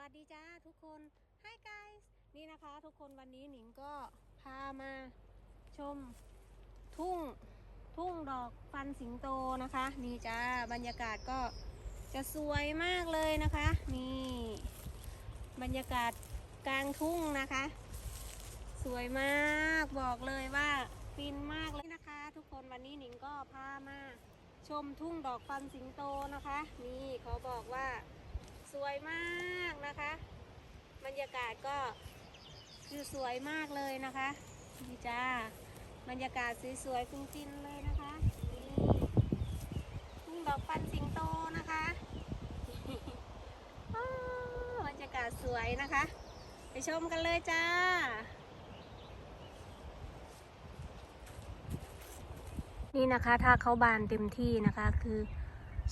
วัสดีจ้าทุกคน Hi guys นี่นะคะทุกคนวันนี้หนิงก็พามาชมทุ่งทุ่งดอกฟันสิงโตนะคะ นี่จ้าบรรยากาศก็จะสวยมากเลยนะคะ นี่ บรรยากาศกลางทุ่งนะคะ สวยมากบอกเลยว่าฟินมากเลยนะคะ ทุกคนวันนี้หนิงก็พามาชมทุ่งดอกฟันสิงโตนะคะ นี่เขาบอกว่า สวยมากนะคะ บรรยากาศก็คือสวยมากเลยนะคะนี่จ้าบรรยากาศสวยๆฟินๆเลยนะคะทุ่งดอกฟันสิงโตนะคะบรรยากาศสวยนะคะ ไปชมกันเลยจ้านี่นะคะถ้าเขาบานเต็มที่นะคะคือ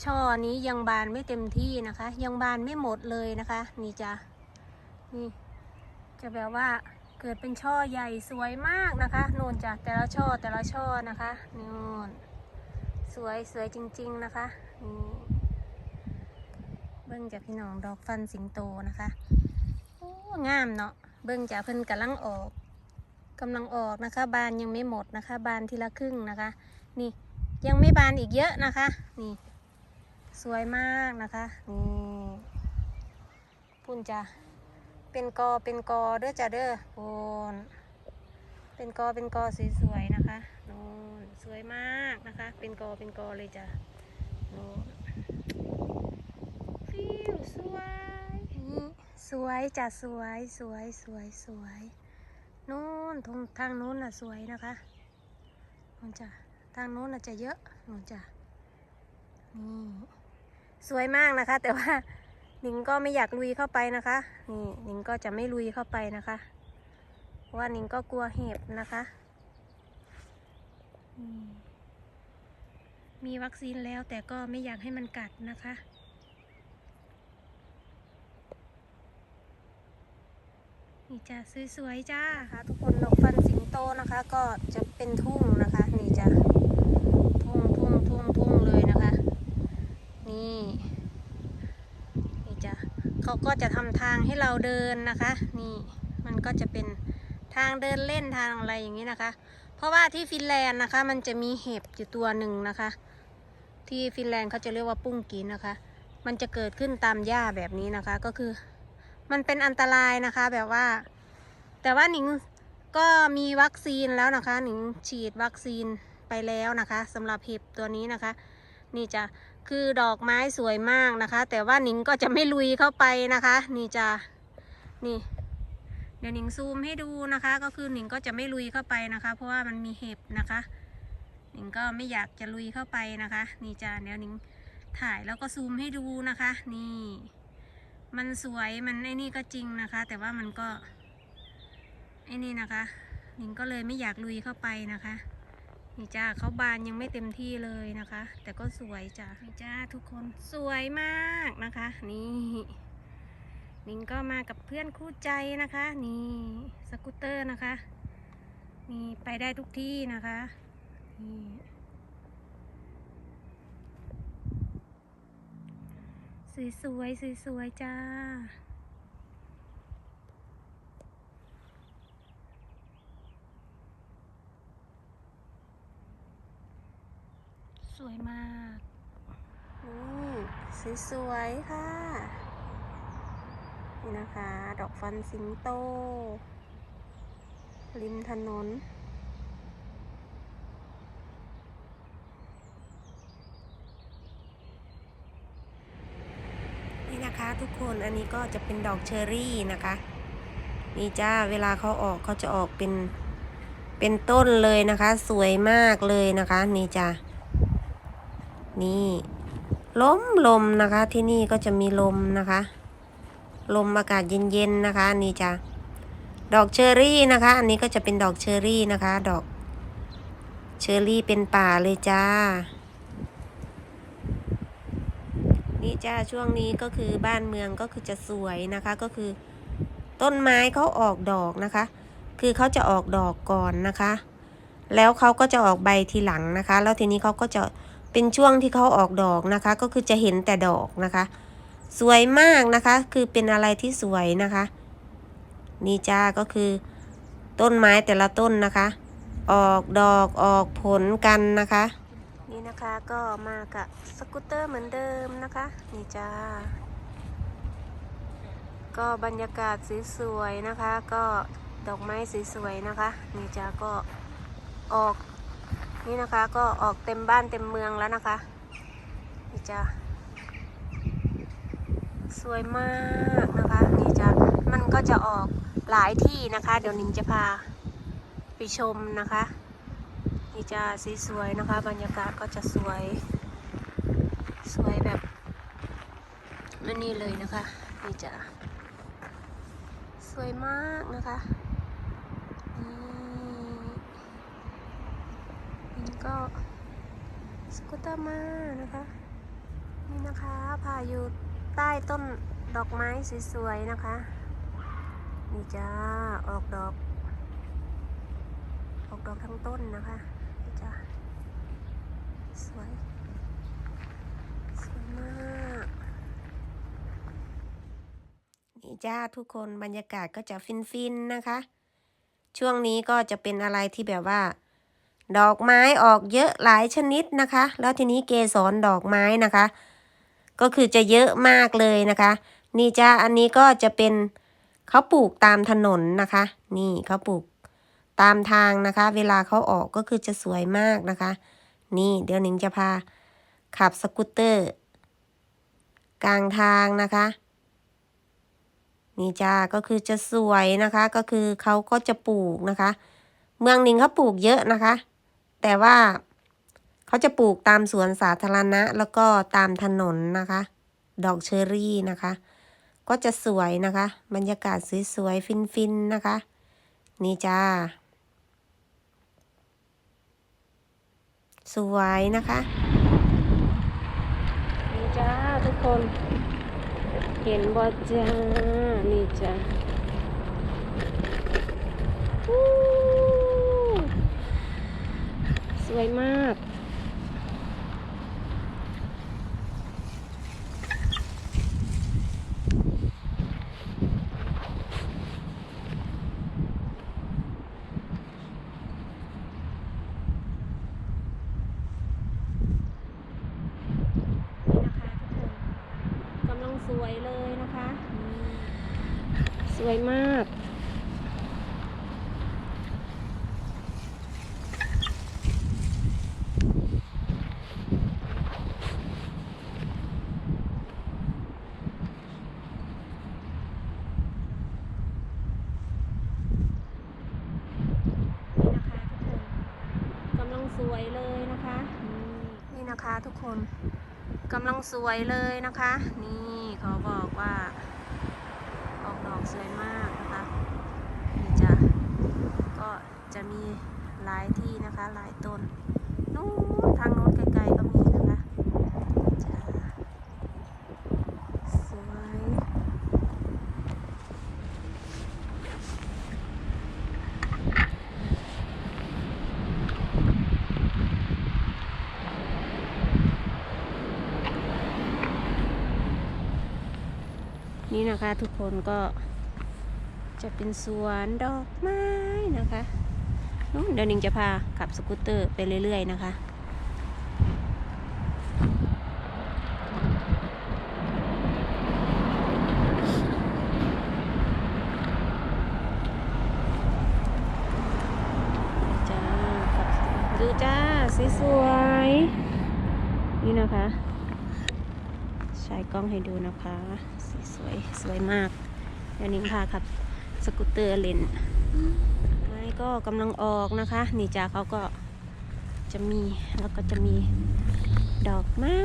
ช่อนี้ยังบานไม่เต็มที่นะคะ ยังบานไม่หมดเลยนะคะ นี่จ้ะนี่ จะแบบว่าเกิดเป็นช่อใหญ่สวยมากนะคะนูนจ้ะแต่ละช่อแต่ละช่อนะคะนูนสวยสวยจริง ๆนะคะนี่เบิ้งจากพี่น้องดอกฟันสิงโตนะคะโอ้งามเนาะเบิ้งจากเพิ่นกำลังออกกำลังออกนะคะ บานยังไม่หมดนะคะ บานทีละครึ่งนะคะ นี่ยังไม่บานอีกเยอะนะคะ นี่ สวยมากนะคะนี่พุ่นจ้ะเป็นกอเป็นกอเด้อจ้ะเด้อพุ่นเป็นกอเป็นกอสวยๆนะคะนู่นสวยมากนะคะ เป็นกอเป็นกอเลยจ้ะนู่นฟิวสวยนี่สวยจ้ะสวยสวยสวยสวยนู่นทางทางนู้นน่ะสวยนะคะนู่นจ้ะทางนู้นน่ะจะเยอะนู่นจ้ะนี่ สวยมากนะคะ แต่ว่าหนิงก็ไม่อยากลุยเข้าไปนะคะ นี่หนิงก็จะไม่ลุยเข้าไปนะคะ เพราะว่าหนิงก็กลัวเห็บนะคะมีวัคซีนแล้วแต่ก็ไม่อยากให้มันกัดนะคะ นี่จ้ะสวยๆจ้าค่ะทุกคนดอกฟันสิงโตนะคะ ก็จะเป็นทุ่งนะคะ นี่จ้ะทุ่งทุ่งทุ่งทุ่งเลยนะคะ นี่ เขาก็จะทำทางให้เราเดินนะคะ นี่มันก็จะเป็นทางเดินเล่นทางอะไรอย่างนี้นะคะ เพราะว่าที่ฟินแลนด์นะคะ มันจะมีเห็บอยู่ตัวหนึ่งนะคะ ที่ฟินแลนด์เขาจะเรียกว่าปุ้งกีนนะคะ มันจะเกิดขึ้นตามหญ้าแบบนี้นะคะ ก็คือ มันเป็นอันตรายนะคะแบบว่า แต่ว่าหนิงก็มีวัคซีนแล้วนะคะ หนิงฉีดวัคซีนไปแล้วนะคะสำหรับเห็บตัวนี้นะคะ นี่จะ คือดอกไม้สวยมากนะคะ แต่ว่าหนิงก็จะไม่ลุยเข้าไปนะคะ นี่จะนี่ เดี๋ยวหนิงซูมให้ดูนะคะ ก็คือหนิงก็จะไม่ลุยเข้าไปนะคะ เพราะว่ามันมีเห็บนะคะหนิงก็ไม่อยากจะลุยเข้าไปนะคะ นี่จ้าเดี๋ยวหนิงถ่ายแล้วก็ซูมให้ดูนะคะ นี่ มันสวยมันไอ้นี่ก็จริงนะคะ แต่ว่ามันก็ไอ้นี่นะคะหนิงก็เลยไม่อยากลุยเข้าไปนะคะ นี่จ้าเขาบานยังไม่เต็มที่เลยนะคะ แต่ก็สวยจ้านี่จ้าทุกคนสวยมากนะคะ นี่นิงก็มากับเพื่อนคู่ใจนะคะ นี่สกูตเตอร์นะคะนี่ไปได้ทุกที่นะคะนี่สวยสวยๆสวยๆจ้า สวยมากนี่สวยๆค่ะ นี่นะคะ ดอกฟันสิงโต ริมถนน นี่นะคะทุกคนอันนี้ก็จะเป็นดอกเชอรี่นะคะ นี่จ้าเวลาเขาออกเขาจะออกเป็นเป็นต้นเลยนะคะ สวยมากเลยนะคะ นี่จ้า นี่ลมลมนะคะ ที่นี่ก็จะมีลมนะคะ ลมอากาศเย็นๆนะคะ นี่จ้ะดอกเชอรี่นะคะ อันนี้ก็จะเป็นดอกเชอรี่นะคะ ดอก เชอรี่เป็นป่าเลยจ้า นี่จ้าช่วงนี้ก็คือบ้านเมืองก็คือจะสวยนะคะ ก็คือต้นไม้เขาออกดอกนะคะ คือเขาจะออกดอกก่อนนะคะ แล้วเขาก็จะออกใบทีหลังนะคะ แล้วทีนี้เขาก็จะ เป็นช่วงที่เขาออกดอกนะคะ ก็คือจะเห็นแต่ดอกนะคะ สวยมากนะคะ คือเป็นอะไรที่สวยนะคะ นี่จ้าก็คือต้นไม้แต่ละต้นนะคะ ออกดอกออกผลกันนะคะ นี่นะคะก็มากับสกูตเตอร์เหมือนเดิมนะคะ นี่จ้าก็บรรยากาศสวยๆนะคะ ก็ดอกไม้สวยๆนะคะ นี่จ้าก็ออก นี่นะคะ ก็ออกเต็มบ้านเต็มเมืองแล้วนะคะนี่จ้าสวยมากนะคะนี่จะมันก็จะออกหลายที่นะคะ เดี๋ยวนิงจะพาไปชมนะคะนี่จะสีสวยนะคะ บรรยากาศก็จะสวยสวยแบบนี่เลยนะคะนี่จะสวยมากนะคะนี่นี่ ก็สกูตเตอร์มานะคะ นี่นะคะพาอยู่ใต้ต้นดอกไม้สวยๆนะคะ นี่จ้าออกดอก ออกดอกทั้งต้นนะคะ นี่จ้าสวย สวยมาก นี่จ้าทุกคนบรรยากาศก็จะฟินๆนะคะ ช่วงนี้ก็จะเป็นอะไรที่แบบว่า ดอกไม้ออกเยอะหลายชนิดนะคะ แล้วทีนี้เกสรดอกไม้นะคะ ก็คือจะเยอะมากเลยนะคะ นี่จ้าอันนี้ก็จะเป็นเขาปลูกตามถนนนะคะ นี่เขาปลูกตามทางนะคะ เวลาเขาออกก็คือจะสวยมากนะคะ นี่เดี๋ยวหนิงจะพาขับสกูตเตอร์ กลางทางนะคะ นี่จ้าก็คือจะสวยนะคะ ก็คือเขาก็จะปลูกนะคะ เมืองหนิงเขาปลูกเยอะนะคะ แต่ว่าเขาจะปลูกตามสวนสาธารณะ แล้วก็ตามถนนนะคะ ดอกเชอรี่นะคะ ก็จะสวยนะคะ บรรยากาศสวยๆฟินๆนะคะ นี่จ้า สวยนะคะ นี่จ้าทุกคน เห็นบ่จ้า นี่จ้าอู้ สวยมากนี่นะคะทุกคนกำลังสวยเลยนะคะ สวยมาก นี่นะคะทุกคนกำลังสวยเลยนะคะ นี่นะคะ ทุกคนกำลังสวยเลยนะคะ นี่เขาบอกว่า ออกดอกสวยมากนะคะนี่จะก็จะมีหลายที่นะคะ หลายต้นนู้นทางโน้นไกลๆก็มีนะคะจ้ะสวย นี่นะคะทุกคนก็จะเป็นสวนดอกไม้นะคะนู้นเดี๋ยวหนิงจะพาขับสกูตเตอร์ไปเรื่อย ๆ นะคะ จ้าขับดูจ้าสสวยนี่นะคะ ใช้กล้องให้ดูนะคะ สวยสวยมากเดี๋ยวนิ้งพาขับสกูตเตอร์เลนไม้ก็กำลังออกนะคะ นี่จ้าเขาก็จะมีแล้วก็จะมีดอกไม้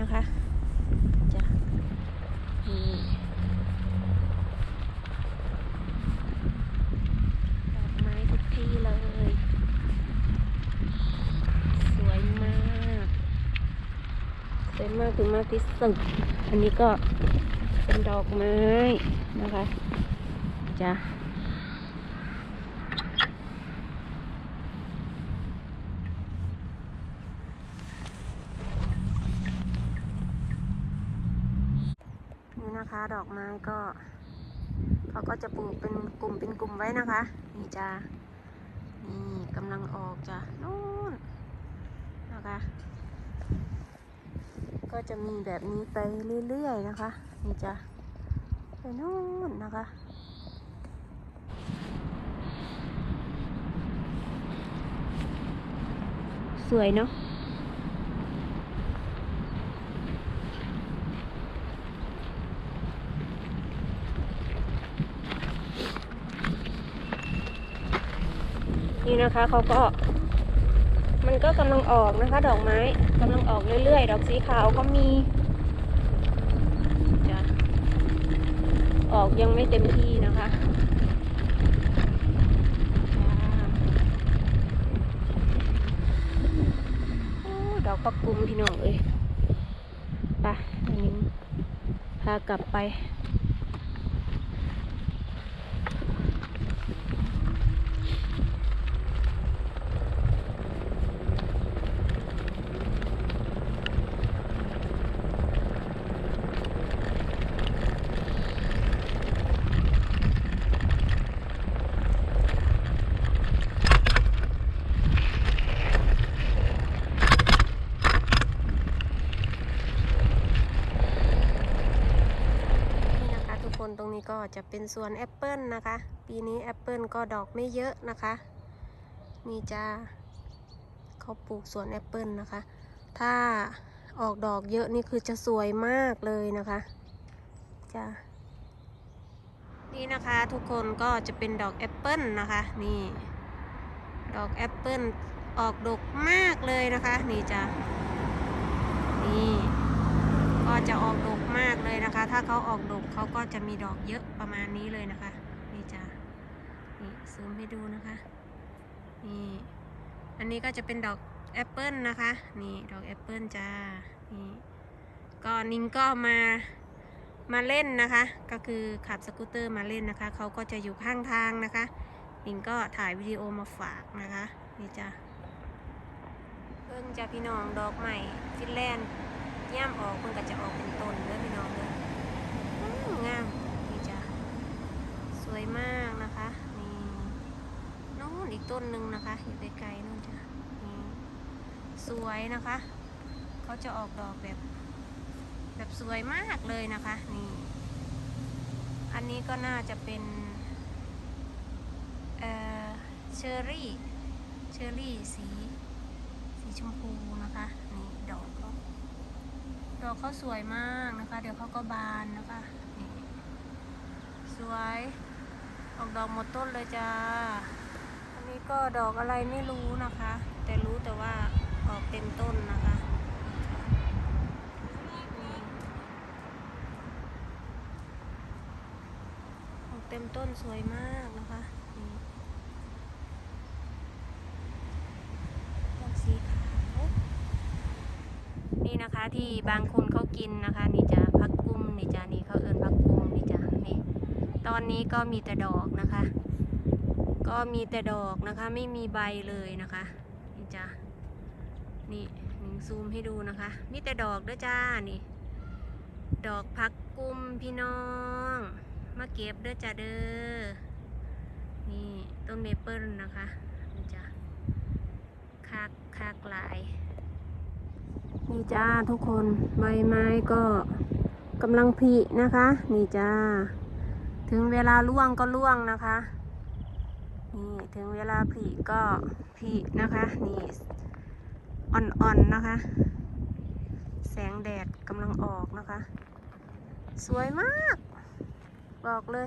นะคะจ้ะนี่ดอกไม้ทุกที่เลย สวยมาก สวยมากถึงมากที่สุดอันนี้ก็ เป็นดอกไม้นะคะจ้ะนี่นะคะดอกไม้ก็เขาก็จะปลูกเป็นกลุ่มเป็นกลุ่มไว้นะคะ นี่จ้านี่กำลังออกจ้ะนู่นนะคะ ก็จะมีแบบนี้ไปเรื่อยๆนะคะ นี่จ้ะไปนู่นนะคะสวยเนาะนี่นะคะเขาก็ มันก็กำลังออกนะคะ ดอกไม้กำลังออกเรื่อยๆ ดอกสีขาวก็มีจะ ออกยังไม่เต็มที่นะคะอดอกปักกุมพี่น้องเอ้ยไปอันนี้พากลับไป นี่นะคะทุกคนตรงนี้ก็ จะเป็นสวนแอปเปิลนะคะ ปีนี้แอปเปิลก็ดอกไม่เยอะนะคะ นี่จ้าเขาปลูกสวนแอปเปิลนะคะ ถ้าออกดอกเยอะนี่คือจะสวยมากเลยนะคะจ้านี่นะคะทุกคนก็จะเป็นดอกแอปเปิลนะคะ นี่ ดอกแอปเปิลออกดกมากเลยนะคะ นี่จ้านี่ ก็จะออกดก มากเลยนะคะ ถ้าเขาออกดกเขาก็จะมีดอกเยอะประมาณนี้เลยนะคะ นี่จ้ะนี่ซูมให้ดูนะคะนี่อันนี้ก็จะเป็นดอกแอปเปิลนะคะ นี่ดอกแอปเปิลจ้านี่ก็นิงก็มามาเล่นนะคะ ก็คือขับสกูตเตอร์มาเล่นนะคะเขาก็จะอยู่ข้างทางนะคะนิงก็ถ่ายวิดีโอมาฝากนะคะนี่จ้ะเพิ่งจะพี่น้องดอกใหม่ฟินแลนด์ ย่ามออกมันก็จะออกเป็นต้นเด้อพี่น้องเด้ออื้องามนี่จ้ะสวยมากนะคะนี่นู่นอีกต้นหนึ่งนะคะอยู่ไกลๆนู่นจ้ะนี่สวยนะคะเขาจะออกดอกแบบ แบบสวยมากเลยนะคะนี่อันนี้ก็น่าจะเป็นเอ่อเชอร์รี่เชอร์รี่สี สีชมพูนะคะ ดอกเขาสวยมากนะคะ เดี๋ยวเขาก็บานนะคะนี่สวย ออกดอกหมดต้นเลยจ้า อันนี้ก็ดอกอะไรไม่รู้นะคะ แต่รู้แต่ว่าออกเต็มต้นนะคะออกเต็มต้นสวยมากนะคะนี่ดอกสีขาว นี่นะคะที่บางคนเขากินนะคะนี่จะพักกุ้มนี่จะนี่เขาเอินพักกุ้มนี่จะนี่ตอนนี้ก็มีแต่ดอกนะคะ ก็มีแต่ดอกนะคะ ไม่มีใบเลยนะคะนี่จ้ะนี่หนึ่งซูมให้ดูนะคะ มีแต่ดอกเด้อจ้านี่ ดอกพักกุ้มพี่น้อง มาเก็บเด้อจ้าเด้อนี่ต้นเมเปิลนะคะนี่จ้ะคากคากหลาย นี่จ้าทุกคนใบไม้ก็กำลังผลินะคะ นี่จ้า ถึงเวลาร่วงก็ร่วงนะคะนี่ถึงเวลาผลิก็ผลินะคะ นี่อ่อนๆนะคะ แสงแดดกำลังออกนะคะ สวยมาก บอกเลย